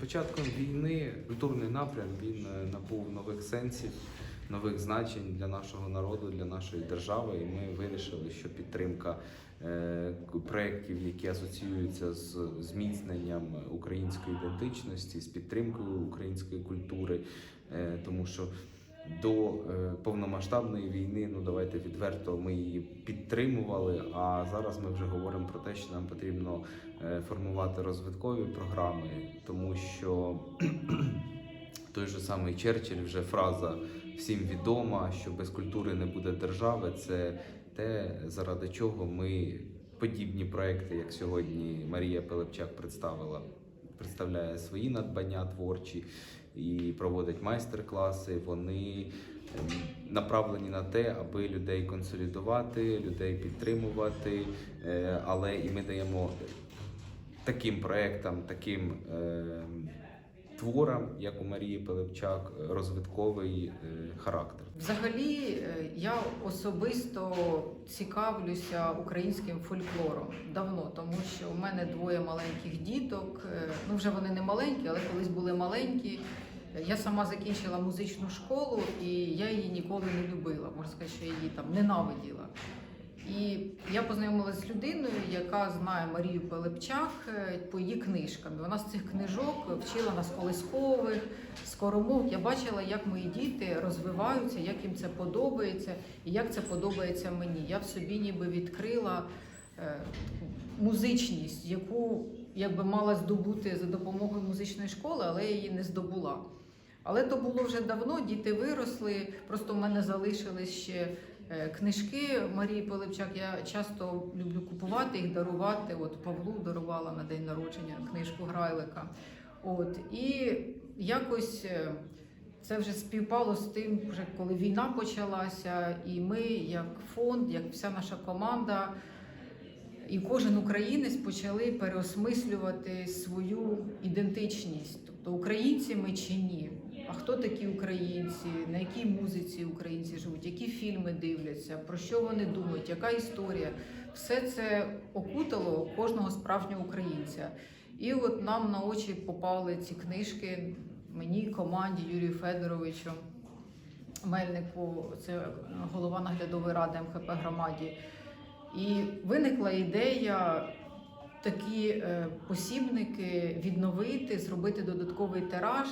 початком війни культурний напрям він е, набув нових сенсів, нових значень для нашого народу, для нашої держави. І ми вирішили, що підтримка е, проєктів, які асоціюються з зміцненням української ідентичності, з підтримкою української культури, е, тому що. До повномасштабної війни, ну давайте відверто, ми її підтримували. А зараз ми вже говоримо про те, що нам потрібно формувати розвиткові програми, тому що той же самий Черчилль, вже фраза всім відома, що без культури не буде держави. Це те, заради чого ми подібні проекти, як сьогодні Марія Пилипчак представила, представляє свої надбання творчі і проводить майстер-класи. Вони ем, направлені на те, аби людей консолідувати, людей підтримувати, е, але і ми даємо таким проектам, таким е, творам, як у Марії Пилипчак, розвитковий е, характер. Взагалі, е, я особисто цікавлюся українським фольклором давно, тому що у мене двоє маленьких діток. е, Ну вже вони не маленькі, але колись були маленькі. Е, Я сама закінчила музичну школу, і я її ніколи не любила. Можна сказати, що я її там ненавиділа. І я познайомилася з людиною, яка знає Марію Пилипчак е, по її книжкам. Вона з цих книжок вчила нас колискових, скоромовок. Я бачила, як мої діти розвиваються, як їм це подобається, і як це подобається мені. Я в собі ніби відкрила е, музичність, яку якби мала здобути за допомогою музичної школи, але я її не здобула. Але то було вже давно, діти виросли, просто в мене залишились ще книжки Марії Пилипчак. Я часто люблю купувати їх, дарувати. От Павлу дарувала на день народження книжку Грайлика. От і якось е, це вже співпало з тим, вже коли війна почалася, і ми, як фонд, як вся наша команда, і кожен українець почали переосмислювати свою ідентичність, тобто українці ми чи ні. А хто такі українці, на якій музиці українці живуть, які фільми дивляться, про що вони думають, яка історія? Все це окутало кожного справжнього українця. І от нам на очі попали ці книжки мені, команді Юрію Федоровичу, Мельнику, це голова наглядової ради МХП громаді. І виникла ідея такі е, посібники відновити, зробити додатковий тираж.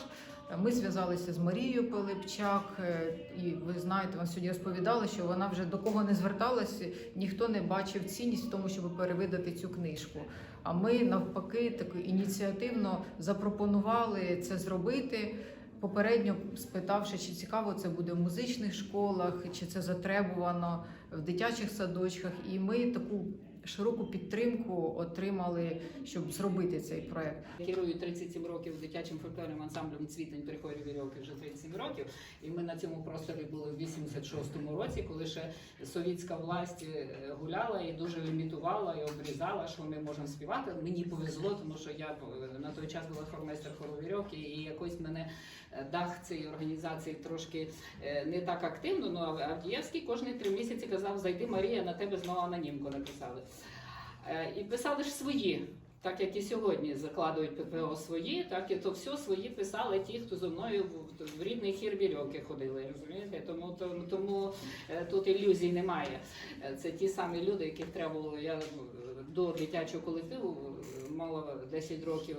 Ми зв'язалися з Марією Пилипчак, е, і ви знаєте, вона сьогодні розповідала, що вона вже до кого не зверталася, ніхто не бачив цінність в тому, щоб перевидати цю книжку. А ми навпаки так ініціативно запропонували це зробити. Попередньо спитавши, чи цікаво це буде в музичних школах, чи це затребувано в дитячих садочках, і ми таку широку підтримку отримали, щоб зробити цей проект. Керую 37 років дитячим фольклорним ансамблем Цвітень при хорі вірьовки вже 37 років. І ми на цьому просторі були в 86-му році, коли ще совітська власть е, гуляла і дуже імітувала і обрізала, що ми можемо співати. Мені повезло, тому що я е, на той час була хормейстер хору вірьовки, і якось мене е, дах цієї організації трошки не так активно. Ну а Авдієвський кожні три місяці казав: зайди Марія, на тебе знову анонімку написали. Е, І писали ж свої. Так як і сьогодні закладують ППО свої, так і то все свої писали ті, хто зі мною в, в рідний хір вірьовки ходили. Розумієте? Тому тому, тому е, тут ілюзій немає. Е, Це ті самі люди, яких треба було. Я до дитячого колективу мала 10 років.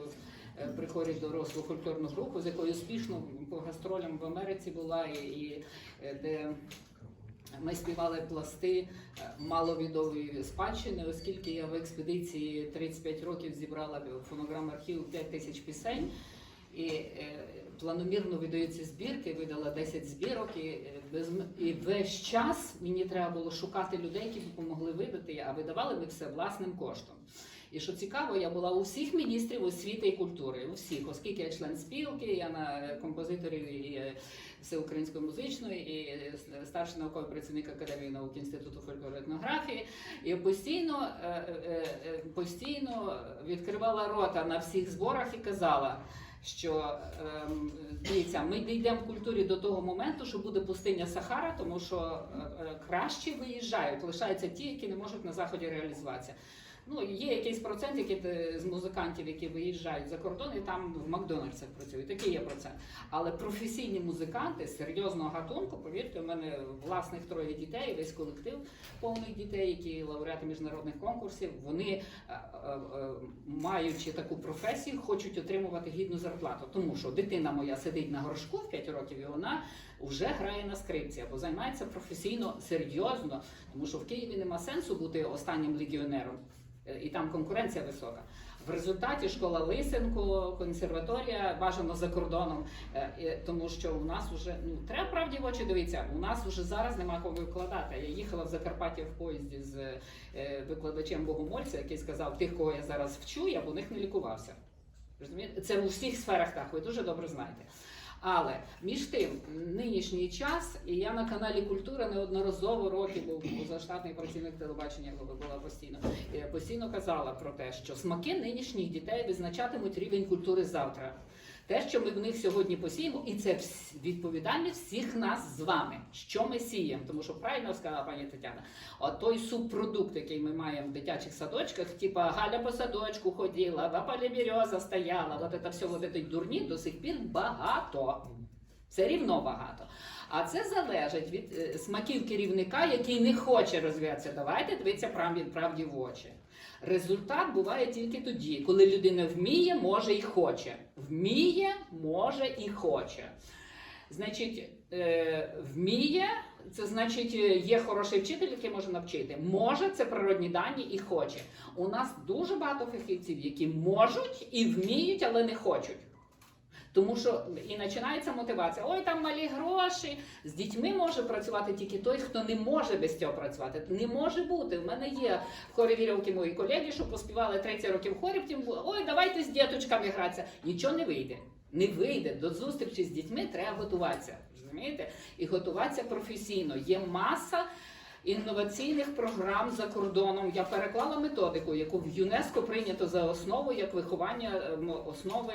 При хорі дорослу фольклорну групу, з якою успішно по гастролям в Америці була, і, і де ми співали пласти е, маловідомої спадщини, оскільки я в експедиції 35 років зібрала фонограм архів 5 тисяч пісень. І е, планомірно видаються збірки, видала 10 збірок, і, е, без, і весь час мені треба було шукати людей, які допомогли видати, а видавали ми все власним коштом. І що цікаво, я була у всіх міністрів освіти і культури, у всіх, оскільки я член спілки, я на композиторів і е, всеукраїнської музичної і е, старший науковий працівник Академії наук Інституту фольклору і постійно, е, постійно відкривала рота на всіх зборах і казала. Що ем, дивіться, ми дійдемо в культурі до того моменту, що буде пустиня Сахара, тому що краще виїжджають, лишаються ті, які не можуть на заході реалізуватися. Ну, є якийсь процент які, е, з музикантів, які виїжджають за кордон і там в Макдональдсах працюють. Такий є процент. Але професійні музиканти серйозного гатунку, повірте, у мене власних троє дітей, весь колектив повних дітей, які лауреати міжнародних конкурсів, вони, е, е, маючи таку професію, хочуть отримувати гідну зарплату. Тому що дитина моя сидить на горшку в 5 років, і вона вже грає на скрипці або займається професійно серйозно, тому що в Києві нема сенсу бути останнім легіонером, е, і там конкуренція висока. В результаті школа Лисенко, консерваторія бажано за кордоном, е, тому що у нас вже ну треба правді в очі дивитися. У нас вже зараз нема кого викладати. Я їхала в Закарпаття в поїзді з е, викладачем богомольця, який сказав, тих, кого я зараз вчу, я б у них не лікувався. Розумієте? Це у всіх сферах так, ви дуже добре знаєте. Але між тим, нинішній час, і я на каналі Культура неодноразово років був позаштатний працівник телебачення, коли була постійно, я постійно казала про те, що смаки нинішніх дітей визначатимуть рівень культури завтра. Те, що ми в них сьогодні посіємо, і це відповідальність всіх нас з вами. Що ми сіємо? Тому що правильно сказала пані Тетяна, от той субпродукт, який ми маємо в дитячих садочках, типа Галя по садочку ходила, полі береза стояла, от це все, от цієї дурні до сих пір багато. Все рівно багато. А це залежить від е, смаків керівника, який не хоче розвиватися. Давайте дивитися правді, правді в очі. Результат буває тільки тоді, коли людина вміє, може і хоче. Вміє, може і хоче. Значить, е, вміє, це значить, е, є хороший вчитель, який може навчити. Може, це природні дані і хоче. У нас дуже багато фахівців, які можуть і вміють, але не хочуть. Тому що і починається мотивація. Ой, там малі гроші. З дітьми може працювати тільки той, хто не може без цього працювати. Не може бути. У мене є в хорі вірівки мої колеги, що поспівали 30 років в хорі, потім ой, давайте з діточками гратися. Нічого не вийде. Не вийде. До зустрічі з дітьми треба готуватися. Розумієте? І готуватися професійно. Є маса. Інноваційних програм за кордоном я переклала методику, яку в ЮНЕСКО прийнято за основу як виховання е, основи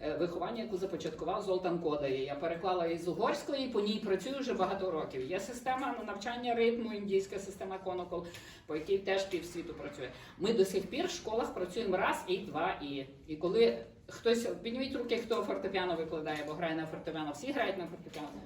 е, виховання, яку започаткував Золтан Кодає. Я переклала її з угорської, по ній працюю вже багато років. Є система навчання ритму, індійська система Конокол, по якій теж півсвіту працює. Ми до сих пір в школах працюємо раз і два і. І коли хтось підніміть руки, хто фортепіано викладає, бо грає на фортепіано, всі грають на фортепіано.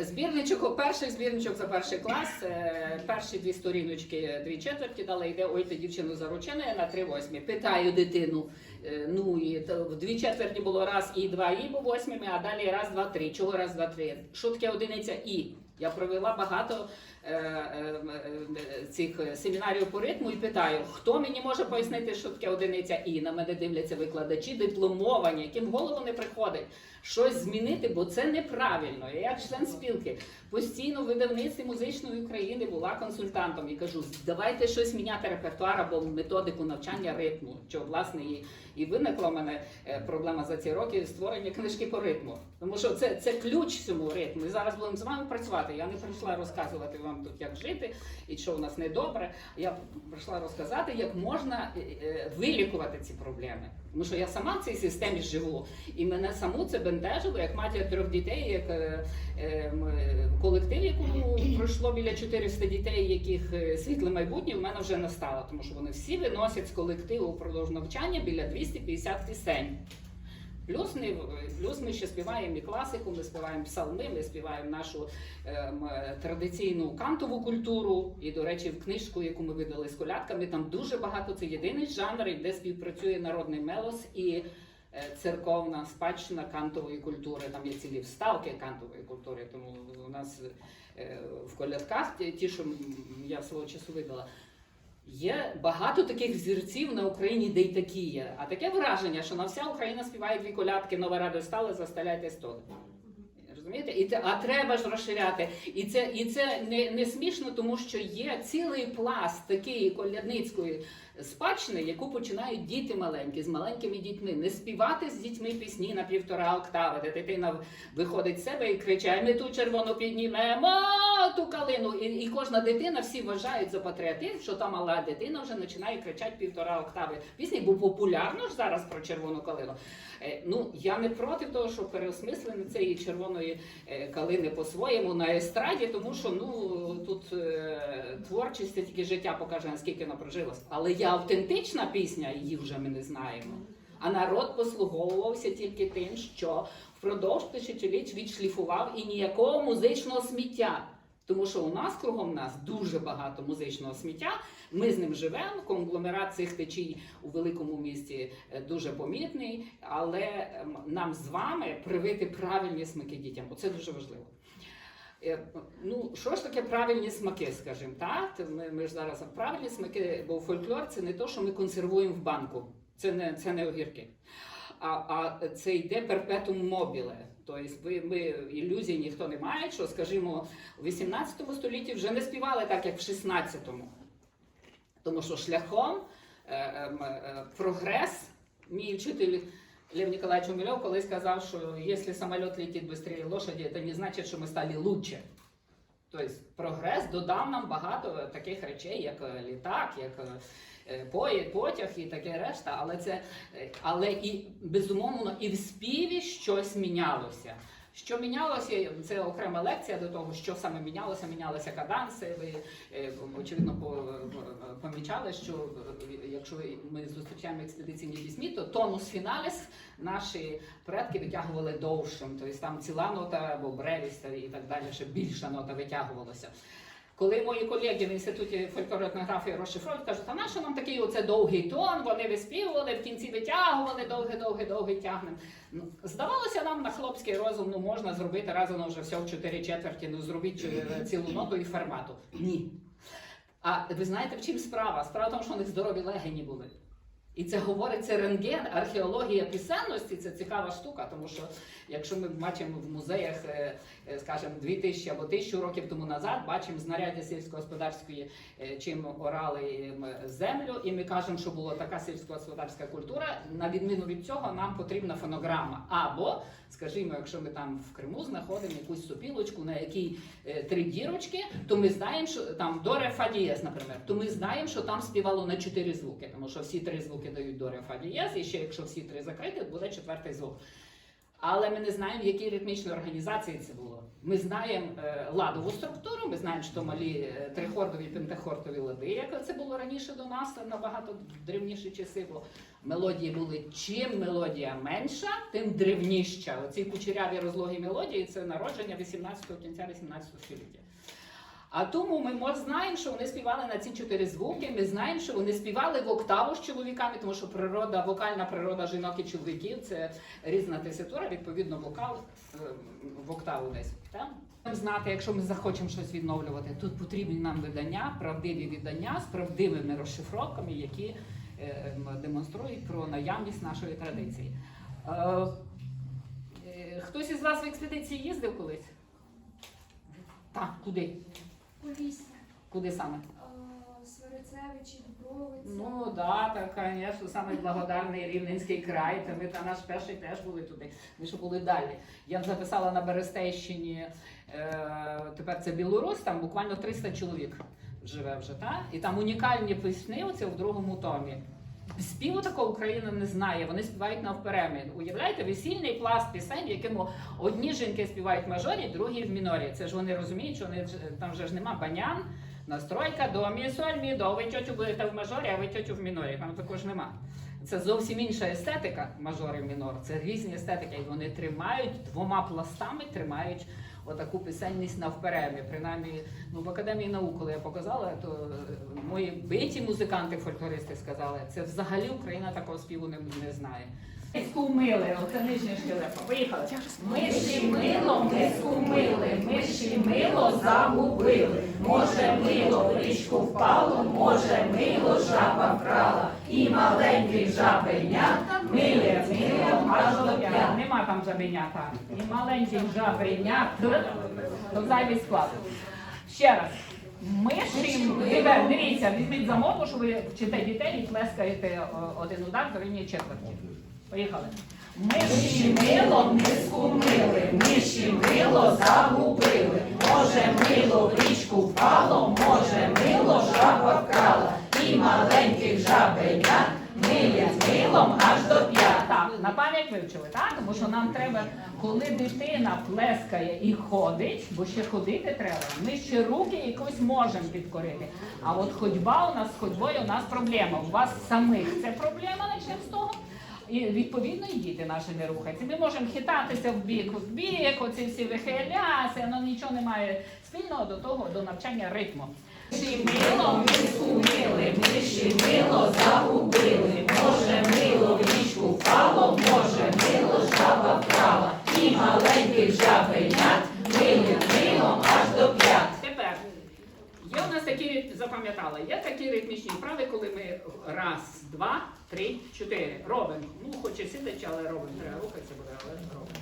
Збірничок, перший збірничок за перший клас, е, перші дві сторіночки, дві четверті дали, йде ой, ти дівчину заручена на три восьмі. Питаю дитину. е, Ну і в дві четверті було раз і два і по восьмими, а далі раз, два, три. Чого раз, два, три? Таке одиниця і? Я провела багато цих семінарів по ритму і питаю, хто мені може пояснити, що таке одиниця і? На мене дивляться викладачі, дипломовані, яким голову не приходить щось змінити, бо це неправильно. Я як член спілки постійно в видавництві музичної України була консультантом і кажу, давайте щось міняти репертуар або методику навчання ритму. Що власне і, і виникла в мене е, проблема за ці роки створення книжки по ритму. Тому що це, це ключ цьому ритму. І зараз будемо з вами працювати. Я не прийшла розказувати вам тут, як жити і що у нас недобре. Я прийшла розказати, як можна е, е, вилікувати ці проблеми. Тому що я сама в цій системі живу, і мене саму це бентежило, як матір трьох дітей, як е, колектив, якому пройшло біля 400 дітей, яких світле майбутнє в мене вже настало, тому що вони всі виносять з колективу впродовж навчання біля 250 пісень. Плюс, не, плюс ми ще співаємо і класику, ми співаємо псалми, ми співаємо нашу ем, традиційну кантову культуру. І, до речі, в книжку, яку ми видали з колядками, там дуже багато це єдиний жанр, де співпрацює народний мелос і е, церковна спадщина кантової культури. Там є цілі вставки кантової культури. Тому у нас е, в колядках ті, що я свого часу видала. Є багато таких зірців на Україні, де й такі є. А таке враження, що на вся Україна співає дві колядки, нова радость стала, заставляйте столи. Розумієте? І це, а треба ж розширяти. І це, і це не, не смішно, тому що є цілий пласт такої колядницької спадщини, яку починають діти маленькі з маленькими дітьми. Не співати з дітьми пісні на півтора октави, де дитина виходить з себе і кричає: Ми ту червону піднімемо, ту калину. І, і кожна дитина всі вважають за патріотизм, що та мала дитина вже починає кричати півтора октави пісні, бо популярно ж зараз про червону калину. Е, Ну я не проти того, що переосмислення цієї червоної е, калини по-своєму на естраді, тому що ну тут е, творчість це тільки життя покаже, наскільки вона прожилась. Але є автентична пісня, її вже ми не знаємо. А народ послуговувався тільки тим, що впродовж тисячоліть відшліфував і ніякого музичного сміття. Тому що у нас кругом нас дуже багато музичного сміття. Ми з ним живемо. Конгломерат цих течій у великому місті е, дуже помітний, але ем, нам з вами привити правильні смаки дітям. Оце дуже важливо. Е, Ну, що ж таке правильні смаки, скажімо так? Ми, ми ж зараз правильні смаки, бо фольклор це не то, що ми консервуємо в банку. Це не, це не огірки. А, а це йде перпетум мобіле. Тобто ми ілюзій ніхто не має, що, скажімо, у 18 столітті вже не співали так, як в 16-му. Тому що шляхом е, ем, е, прогрес, мій вчитель Лев Николаевич Умельов колись сказав, що якщо самоліт летить швидше лошаді, це не значить, що ми стали лучше. Тобто прогрес додав нам багато таких речей, як е, літак, як е, поїзд, потяг і таке решта, але це е, але і безумовно і в співі щось мінялося. Що мінялося, це окрема лекція до того, що саме мінялося. Мінялися каданси. Ви е, очевидно помічали, що е, якщо ми зустрічаємо експедиційні пісні, то тонус фіналіс наші предки витягували довшим. Тобто там ціла нота або бревість і так далі, ще більша нота витягувалася. Коли мої колеги в інституті фольклорно-етнографії розшифрують, кажуть, а нащо нам такий оце довгий тон, вони виспівували, в кінці витягували, довгий, довгий, довгий тягнем. Ну, здавалося нам на хлопський розум, ну можна зробити раз воно вже все в чотири четверті, ну зробіть е, цілу ноту і фермату. Ні. А ви знаєте, в чим справа? Справа в тому, що у них здорові легені були. І це говорить це рентген, археологія писемності це цікава штука, тому що якщо ми бачимо в музеях, е, е, скажімо, 2000 або 1000 років тому назад, бачимо знаряддя сільськогосподарської, е, чим орали землю, і ми кажемо, що була така сільськогосподарська культура. На відміну від цього, нам потрібна фонограма. Або, скажімо, якщо ми там в Криму знаходимо якусь сопілочку, на якій е, три дірочки, то ми знаємо, що там до ре фа дієз, наприклад, то ми знаємо, що там співало на чотири звуки, тому що всі три звуки дають до ре фа і ще якщо всі три закриті, буде четвертий звук. Але ми не знаємо, в якій ритмічній організації це було. Ми знаємо е, ладову структуру, ми знаємо, що малі е, трихордові, пентахордові лади, як це було раніше до нас, набагато древніші часи. Бо мелодії були чим мелодія менша, тим древніща. Оці кучеряві розлоги мелодії це народження 18-го, кінця 18 століття. А тому ми знаємо, що вони співали на ці чотири звуки. Ми знаємо, що вони співали в октаву з чоловіками, тому що природа, вокальна природа жінок і чоловіків це різна теситура, відповідно, вокал е, в октаву десь. Так? Знати, якщо ми захочемо щось відновлювати, тут потрібні нам видання, правдиві видання з правдивими розшифровками, які е, демонструють про наявність нашої традиції. Е, Хтось із вас в експедиції їздив колись? Так, куди? Полісся, Куди саме? Свирицевичі, Дубровиця. Ну да, так, звісно, саме благодарний Рівненський край. Та ми та наш перший теж були туди. Ми ще були далі. Я записала на Берестейщині, е, тепер це Білорусь, там буквально 300 чоловік живе вже, так? І там унікальні пісні оце в другому томі. Співу такого Україна не знає, вони співають навперемі. Уявляєте, весільний пласт пісень, в якому одні жінки співають в мажорі, другі в мінорі. Це ж вони розуміють, що вони, там вже ж нема банян, настройка, до, мі, соль, мі, до. Ви тьотю будете в мажорі, а ви тьотю в мінорі. Там також нема. Це зовсім інша естетика, мажор і мінор. Це різні естетики, і вони тримають двома пластами, тримають отаку пісенність навперемі. Принаймні, ну в академії наук, коли я показала, то е, мої биті музиканти, фольклористи сказали, це взагалі Україна такого співу не, не знає. Миску мили, оце нижня шкілепа. Поїхали. Миші мило ми скумили, миші мило загубили. Може, мило в річку впало, може, мило жаба вкрала. І маленький жабеня миле мило до п'ят. Нема там жабенята. І маленьких жабенят. То зайвий склад. Ще раз. Миші. Дивіться, візьміть замову, що ви вчите дітей і плескаєте один удар до рівня четверті. Поїхали. Миші мило миску мили, миші мило загубили. Може мило в річку впало, може мило жаба вкрала. І маленьких жабенят миють милом аж до п'ята. На пам'ять вивчили, так? Тому що нам треба, коли дитина плескає і ходить, бо ще ходити треба, ми ще руки якось можемо підкорити. А от ходьба у нас з ходьбою у нас проблема. У вас самих це проблема, начнемо з того. І відповідно і діти наші не рухаються. Ми можемо хитатися в бік, в бік, оці всі вихиляси, воно нічого не має спільного до того, до навчання ритму. Мило миску мили, миші мило загубили. Може мило в річку впало, може мило жаба вкрала. І маленьких жабенят милить милом аж до п'ят. Тепер Є у нас такі запам'ятала, є такі ритмічні вправи, коли ми раз, два, три, чотири робимо. Ну, хоч і сидячи, але робимо. Треба рухатися буде, але робимо.